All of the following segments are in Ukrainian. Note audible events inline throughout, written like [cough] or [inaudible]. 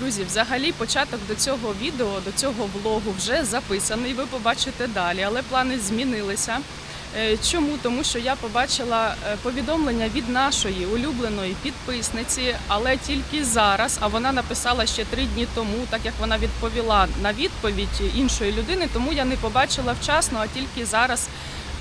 Друзі, взагалі початок до цього відео, до цього влогу вже записаний. Ви побачите далі, але плани змінилися. Е, Чому? Тому що я побачила е, повідомлення від нашої улюбленої підписниці, але тільки зараз. А вона написала ще три дні тому, так як вона відповіла на відповідь іншої людини, тому я не побачила вчасно, а тільки зараз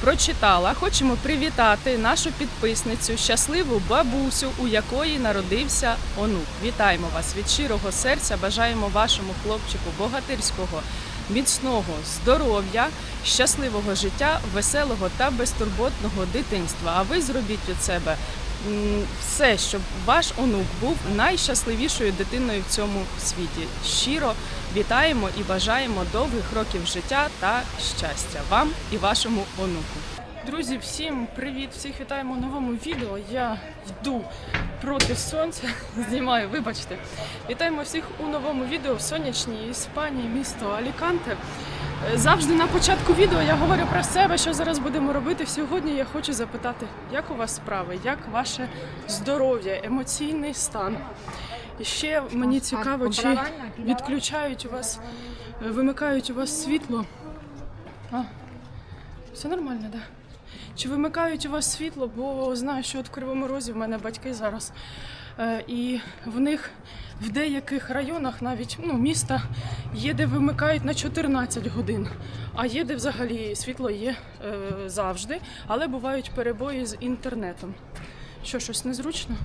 прочитала. Хочемо привітати нашу підписницю, щасливу бабусю, у якої народився онук. Вітаємо вас від щирого серця. Бажаємо вашому хлопчику богатирського, міцного здоров'я, щасливого життя, веселого та безтурботного дитинства. А ви зробіть від себе все, щоб ваш онук був найщасливішою дитиною в цьому світі. Щиро вітаємо і бажаємо довгих років життя та щастя вам і вашому онуку. Друзі, всім привіт! Всіх вітаємо у новому відео. Я йду проти сонця. [laughs] Знімаю, вибачте. Вітаємо всіх у новому відео в сонячній Іспанії, місто Аліканте. Е, Завжди на початку відео я говорю про себе, що зараз будемо робити. Сьогодні я хочу запитати, як у вас справи, як ваше здоров'я, емоційний стан. І ще мені цікаво, чи відключають у вас, е, вимикають у вас світло. А, все нормально, так? Да? Чи вимикають у вас світло, бо знаю, що от в Кривому Розі в мене батьки зараз. Е, і в них в деяких районах навіть ну, міста є, де вимикають на 14 годин, а є, де взагалі світло є е, завжди, але бувають перебої з інтернетом. Що, щось незручно?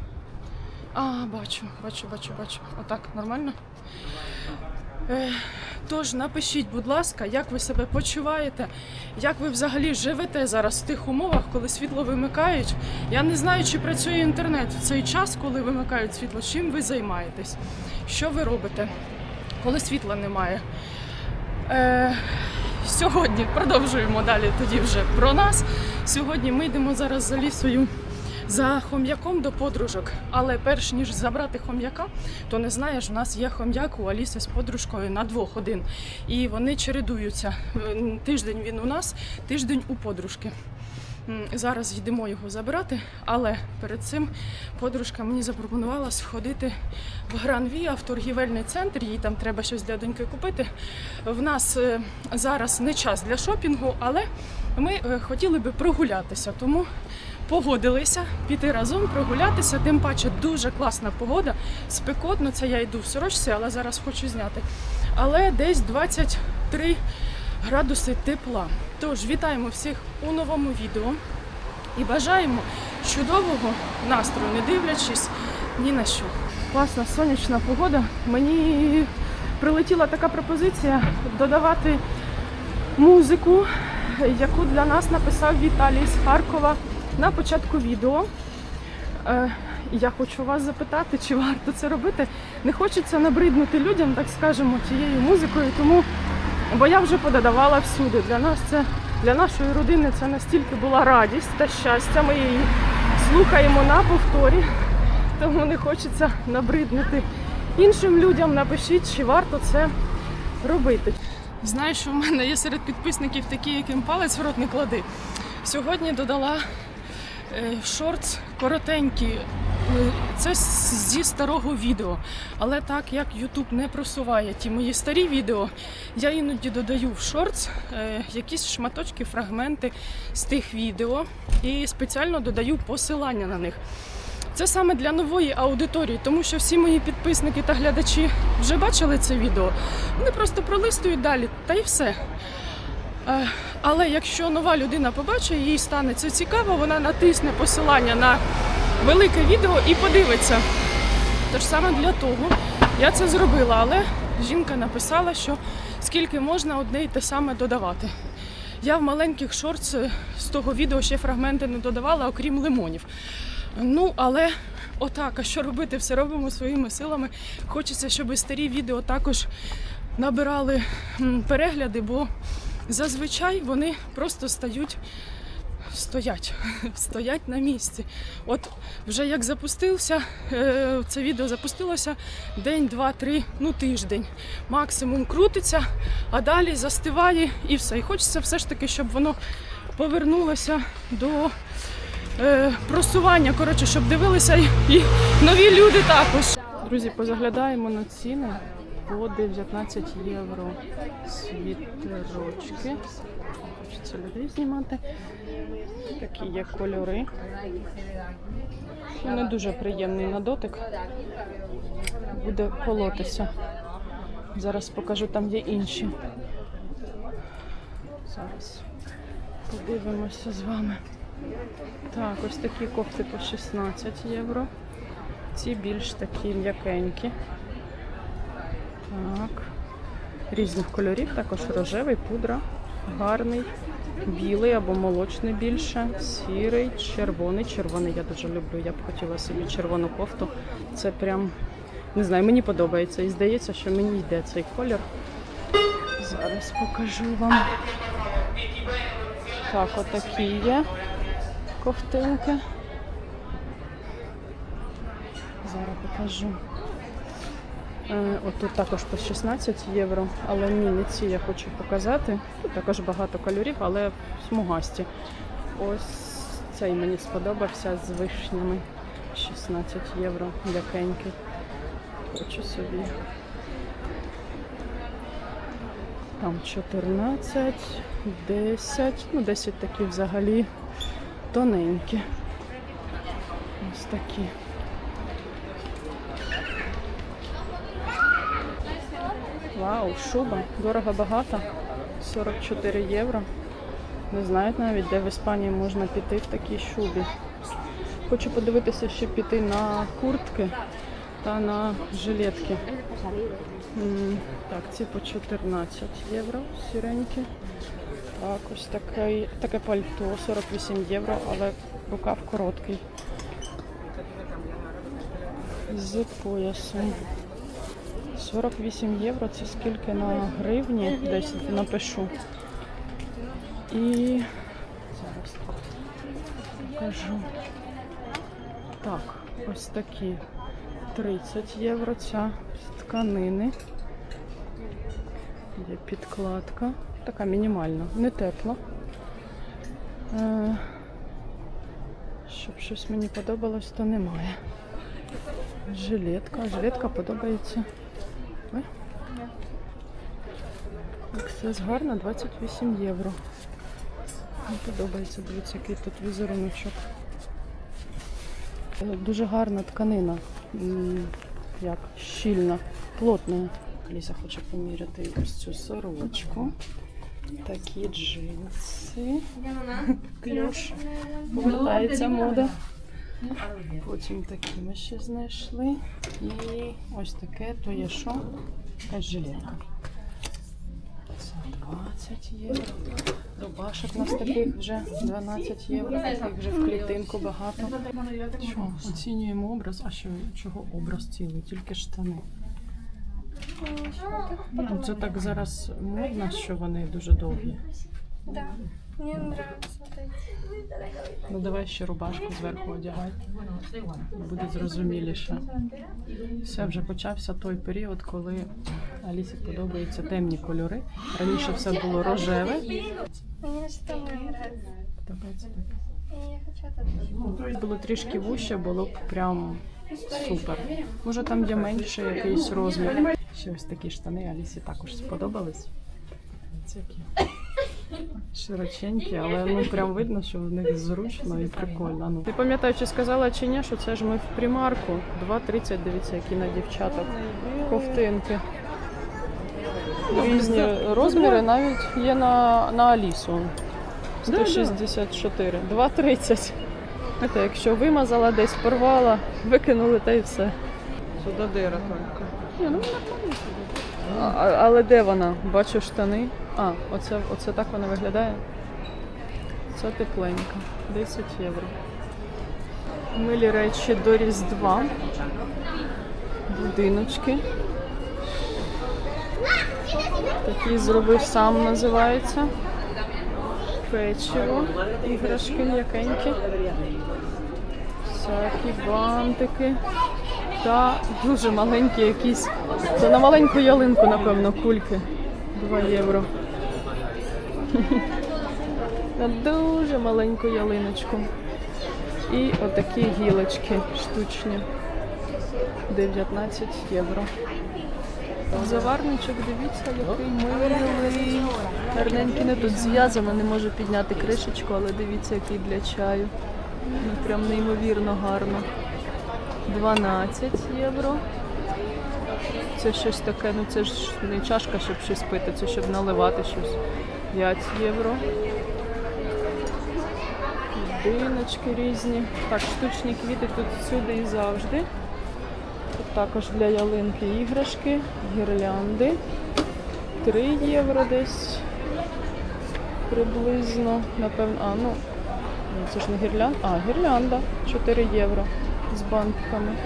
А, бачу, бачу, бачу, бачу. Отак, нормально? Е, Тож напишіть, будь ласка, як ви себе почуваєте, як ви взагалі живете зараз в тих умовах, коли світло вимикають. Я не знаю, чи працює інтернет в цей час, коли вимикають світло. Чим ви займаєтесь? Що ви робите, коли світла немає? Е, сьогодні продовжуємо далі тоді вже про нас. Сьогодні ми йдемо зараз за лісою за хом'яком до подружок. Але перш ніж забрати хом'яка, то не знаєш, у нас є хом'як у Аліси з подружкою на двох один. І вони чередуються. Тиждень він у нас, тиждень у подружки. Зараз йдемо його забирати, але перед цим подружка мені запропонувала сходити в Гранвія в торгівельний центр. Їй там треба щось для доньки купити. В нас е, зараз не час для шопінгу, але ми е, хотіли би прогулятися, тому погодилися піти разом прогулятися. Тим паче дуже класна погода. Спекотно, це я йду в сорочці, але зараз хочу зняти. Але десь 23 градуси тепла. Тож вітаємо всіх у новому відео і бажаємо чудового настрою, не дивлячись ні на що. Класна сонячна погода. Мені прилетіла така пропозиція додавати музику, яку для нас написав Віталій з Харкова на початку відео. Е, я хочу вас запитати, чи варто це робити. Не хочеться набриднути людям, так скажемо, тією музикою, тому бо я вже пододавала всюди. Для нас це для нашої родини це настільки була радість та щастя. Ми її слухаємо на повторі, тому не хочеться набриднути іншим людям. Напишіть, чи варто це робити. Знаю, що в мене є серед підписників такі, яким палець в рот не клади. Сьогодні додала шортс коротенькі. Е, Це зі старого відео. Але так як YouTube не просуває ті мої старі відео, я іноді додаю в шортс е, якісь шматочки, фрагменти з тих відео і спеціально додаю посилання на них. Це саме для нової аудиторії, тому що всі мої підписники та глядачі вже бачили це відео. Вони просто пролистують далі, та й все. Е, Але якщо нова людина побачить, їй стане це цікаво, вона натисне посилання на велике відео і подивиться. Тож саме для того я це зробила, але жінка написала, що скільки можна одне і те саме додавати. Я в маленьких шортс е, з того відео ще фрагменти не додавала, окрім лимонів. Ну, але отак, а що робити? Все робимо своїми силами. Хочеться, щоб старі відео також набирали перегляди, бо зазвичай вони просто стають. Стоять, [laughs] стоять на місці. От вже як запустився, е, це відео запустилося день, два, три, ну тиждень. Максимум крутиться, а далі застиває і все. І хочеться все ж таки, щоб воно повернулося до е, просування. Коротше, щоб дивилися і, і нові люди також. Друзі, позаглядаємо на ціни по 19 євро. Світерочки. Хочеться людей знімати. Такі є кольори. Ну, Не дуже приємний на дотик. Буде колотися. Зараз покажу, там є інші. Зараз подивимося з вами. Так, ось такі кофти по 16 євро. Ці більш такі м'якенькі. Так. Різних кольорів, також рожевий, пудра, гарний, білий або молочний більше, сірий, червоний. Червоний я дуже люблю. Я б хотіла собі червону кофту. Це прям не знаю, мені подобається. І здається, що мені йде цей колір. Зараз покажу вам. Так, отакі є ковтинки. Зараз покажу. Е, От тут також по 16 євро, але ні, не ці я хочу показати. Тут також багато кольорів, але смугасті. Ось цей мені сподобався з вишнями. 16 євро, м'якенький. Хочу собі. Там 14, 10, ну 10 такі взагалі тоненькі. Ось такі. Вау, шуба. Дорого багато. 44 євро. Не знають навіть, де в Іспанії можна піти в такій шубі. Хочу подивитися, ще піти на куртки та на жилетки. Так, ці по 14 євро, сіренькі. Так, ось таке, таке пальто 48 євро, але рукав короткий. З поясом. 48 євро це скільки на гривні, десь напишу. І зараз покажу. Так, ось такі 30 євро ця з тканини. Є підкладка. Така мінімальна, не тепла. Е, Щоб щось мені подобалось, то немає. Жилетка. Жилетка подобається. Ой. Аксес гарна, 28 євро. Мені подобається, дивіться, який тут візеруночок. Е, Дуже гарна тканина. Як щільна, плотна. Ліза хоче поміряти ось цю сорочку. Такі джинси. Плюш. Повертається мода. Потім такі ми ще знайшли. І ось таке, то є що? Якась жилетка. Це 20 євро. Рубашок у нас таких вже 12 євро. Таких вже в клітинку багато. Що, оцінюємо образ, а що, чого образ цілий? Тільки штани. Ну, Це так зараз модно, що вони дуже довгі. Нравятся вот эти. Ну давай ще рубашку зверху одягай. Буде зрозуміліше. Все вже почався той період, коли Алісі подобаються темні кольори. Раніше все було рожеве. Подобається так. Було трішки вуще, було б прям супер. Може там є менше якийсь розмір. Ще ось такі штани Алісі також сподобались. Які широченькі, але ну прям видно, що в них зручно і прикольно. Ну. Ти пам'ятаю, чи сказала чи ні, що це ж ми в примарку. 2,30, дивіться, які на дівчаток ковтинки. Різні розміри навіть є на, на Алісу. 164, 2,30. Знаєте, якщо вимазала десь, порвала, викинули та й все. Сюда дыра только. Ні, ну. А- але де вона? Бачу штани. А, оце, оце так вона виглядає. Це тепленька. 10 євро. Милі речі до Різдва. Будиночки. Такий зробив сам називається. Печиво. Іграшки м'якенькі. Всякі бантики. Та дуже маленькі якісь. Це на маленьку ялинку, напевно, кульки. 2 євро. На дуже маленьку ялиночку. І отакі гілочки штучні. 19 євро. Заварничок, дивіться, який милий. Гарненький не тут зв'язано, не можу підняти кришечку, але дивіться, який для чаю. Ну, прям неймовірно гарно. 12 євро. Це щось таке, ну це ж не чашка, щоб щось пити, це щоб наливати щось. 5 євро. Будиночки різні. Так, штучні квіти тут всюди і завжди. Тут також для ялинки іграшки, гірлянди. 3 євро десь приблизно. Напевно, а, ну, це ж не гірлянда. А, гірлянда 4 євро з банками.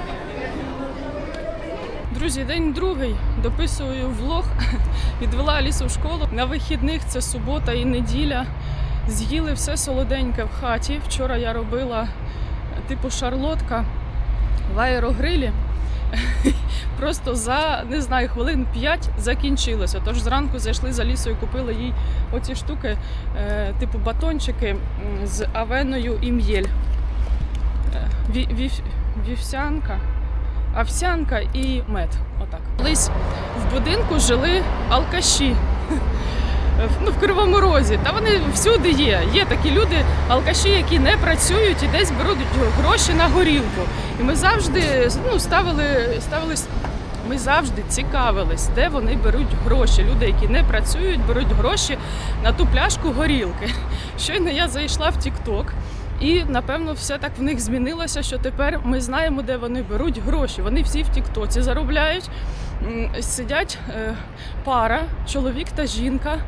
Друзі, день другий. Дописую влог. [laughs] Відвела Алісу в школу. На вихідних це субота і неділя. З'їли все солоденьке в хаті. Вчора я робила типу шарлотка в аерогрилі. [laughs] Просто за не знаю, хвилин 5 закінчилося. Тож зранку зайшли за лісою, купили їй оці штуки, е, типу батончики з авеною і м'єль. Е, ві- вів- Вівсянка, овсянка і мед. Отак. Колись в будинку жили алкаші. [laughs] Ну, в Кривому Розі. Та вони всюди є. Є такі люди, алкаші, які не працюють і десь беруть гроші на горілку. І ми завжди ну, ставили, ставились. Ми завжди цікавились, де вони беруть гроші. Люди, які не працюють, беруть гроші на ту пляшку горілки. [laughs] Щойно я зайшла в Тік-Ток, і напевно все так в них змінилося, що тепер ми знаємо, де вони беруть гроші. Вони всі в Тіктоці заробляють. Сидять е, пара, чоловік та жінка.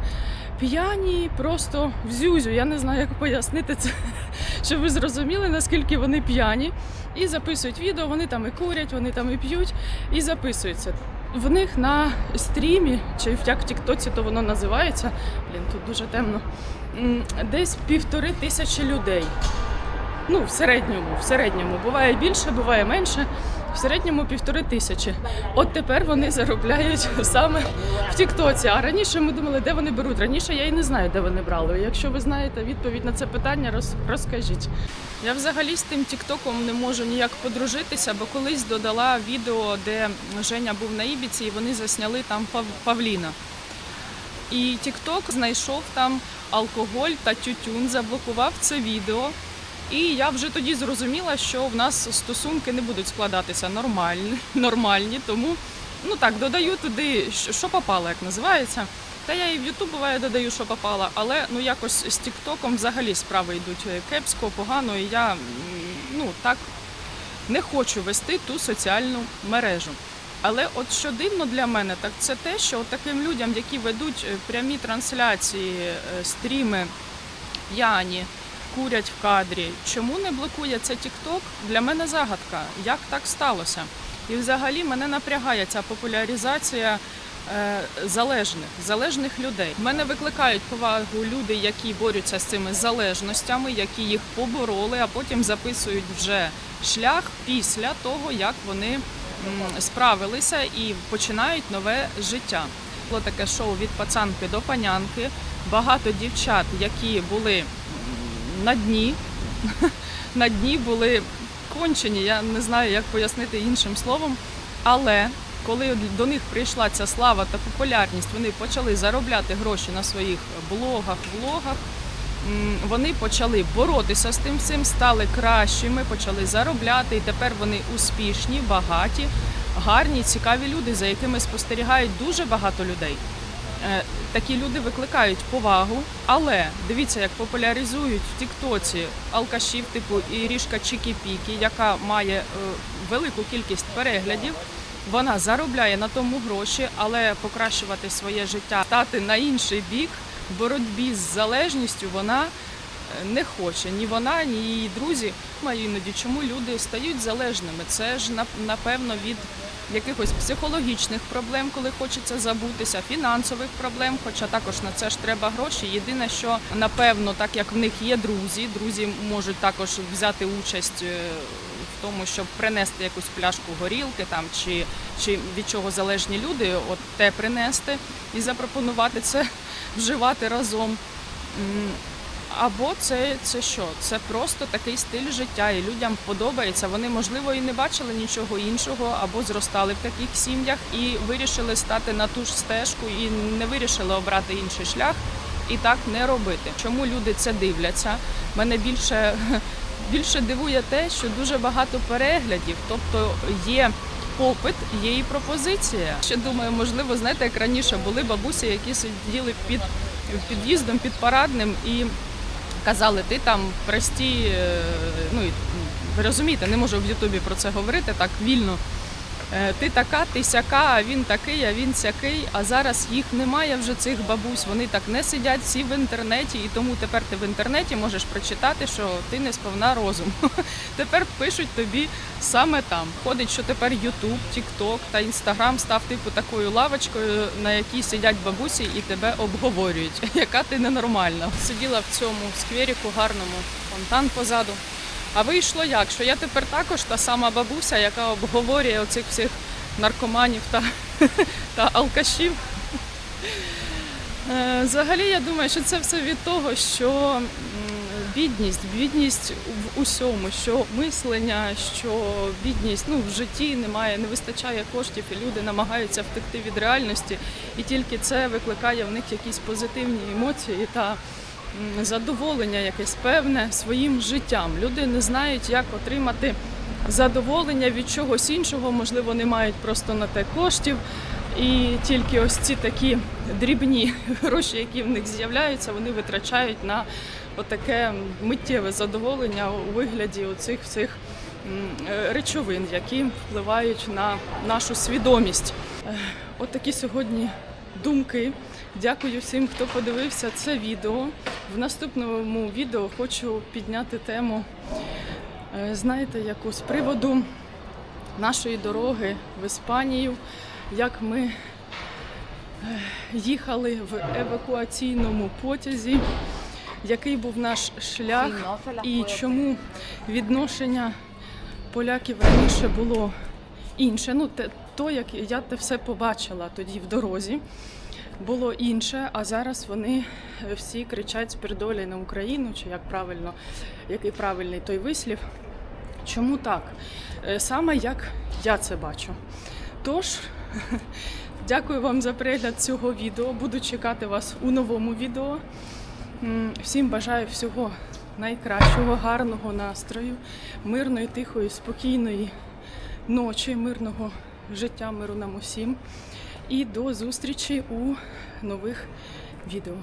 П'яні просто в зюзю. Я не знаю, як пояснити це, [laughs] щоб ви зрозуміли, наскільки вони п'яні. І записують відео, вони там і курять, вони там і п'ють, і записуються. В них на стрімі, чи як в Тіктоці то воно називається, блін, тут дуже темно. Десь півтори тисячі людей. Ну, в середньому, в середньому. Буває більше, буває менше. В середньому півтори тисячі. От тепер вони заробляють [laughs] саме в Тіктоці. А раніше ми думали, де вони беруть. Раніше я і не знаю, де вони брали. Якщо ви знаєте відповідь на це питання, роз, розкажіть. Я взагалі з тим Тіктоком не можу ніяк подружитися, бо колись додала відео, де Женя був на Ібіці, і вони засняли там Пав- Павліна. І Тікток знайшов там алкоголь та тютюн, заблокував це відео. І я вже тоді зрозуміла, що в нас стосунки не будуть складатися нормальні, нормальні. Тому ну так додаю туди, що попало, як називається. Та я і в Ютуб буває додаю, що попало, але ну якось з Тіктоком взагалі справи йдуть е, кепсько, погано, і я ну так не хочу вести ту соціальну мережу. Але от що дивно для мене, так це те, що от таким людям, які ведуть е, прямі трансляції, е, стріми, п'яні, курять в кадрі, чому не блокує це TikTok, для мене загадка, як так сталося. І взагалі мене напрягає ця популяризація е, залежних, залежних людей. Мене викликають повагу люди, які борються з цими залежностями, які їх побороли, а потім записують вже шлях після того, як вони справилися і починають нове життя. Було таке шоу від пацанки до панянки. Багато дівчат, які були на дні, [laughs] на дні були кончені. Я не знаю, як пояснити іншим словом. Але коли до них прийшла ця слава та популярність, вони почали заробляти гроші на своїх блогах, влогах. Вони почали боротися з тим всім, стали кращими, почали заробляти, і тепер вони успішні, багаті, гарні, цікаві люди, за якими спостерігають дуже багато людей. Е, Такі люди викликають повагу, але дивіться, як популяризують в Тіктоці алкашів, типу Ірішка Чікі-Пікі, яка має е, велику кількість переглядів. Вона заробляє на тому гроші, але покращувати своє життя, стати на інший бік боротьбі з залежністю вона е, не хоче. Ні вона, ні її друзі. Маю іноді, чому люди стають залежними. Це ж напевно від якихось психологічних проблем, коли хочеться забутися, фінансових проблем, хоча також на це ж треба гроші. Єдине, що напевно, так як в них є друзі, друзі можуть також взяти участь е, в тому, щоб принести якусь пляшку горілки там чи, чи від чого залежні люди, от те принести і запропонувати це [laughs] вживати разом. Або це, це що? Це просто такий стиль життя, і людям подобається. Вони, можливо, і не бачили нічого іншого, або зростали в таких сім'ях і вирішили стати на ту ж стежку і не вирішили обрати інший шлях і так не робити. Чому люди це дивляться? Мене більше, більше дивує те, що дуже багато переглядів, тобто є. Попит є і пропозиція. Ще думаю, можливо, знаєте, як раніше були бабусі, які сиділи під під'їздом, під парадним і казали, ти там прості, е, ну ви розумієте, не можу в Ютубі про це говорити так вільно. Е, Ти така, ти сяка, а він такий, а він сякий. А зараз їх немає вже цих бабусь. Вони так не сидять всі в інтернеті, і тому тепер ти в інтернеті можеш прочитати, що ти не сповна розум. [laughs] Тепер пишуть тобі саме там. Ходить, що тепер Ютуб, Тікток та Інстаграм став типу такою лавочкою, на якій сидять бабусі і тебе обговорюють, [laughs] яка ти ненормальна. Сиділа в цьому скверіку гарному, фонтан позаду. А вийшло як? Що я тепер також та сама бабуся, яка обговорює оцих всіх наркоманів та, [laughs] та алкашів. Е, Взагалі, я думаю, що це все від того, що бідність, бідність в усьому, що мислення, що бідність ну, в житті немає, не вистачає коштів, і люди намагаються втекти від реальності, і тільки це викликає в них якісь позитивні емоції та задоволення якесь певне своїм життям. Люди не знають, як отримати задоволення від чогось іншого, можливо, не мають просто на те коштів. І тільки ось ці такі дрібні [laughs] гроші, які в них з'являються, вони витрачають на отаке миттєве задоволення у вигляді оцих всіх е, речовин, які впливають на нашу свідомість. Е, От такі сьогодні думки. Дякую всім, хто подивився це відео. В наступному відео хочу підняти тему, е, знаєте, яку з приводу нашої дороги в Іспанію, як ми е, їхали в евакуаційному потязі, який був наш шлях і чому відношення поляків раніше було інше. Ну, то, як я те все побачила тоді в дорозі, було інше, а зараз вони е, всі кричать з передолі на Україну, чи як правильно, який правильний той вислів. Чому так? Е, Саме як я це бачу. Тож, [laughs] дякую вам за перегляд цього відео. Буду чекати вас у новому відео. Всім бажаю всього найкращого, гарного настрою, мирної, тихої, спокійної ночі, мирного життя, миру нам усім. І до зустрічі у нових відео.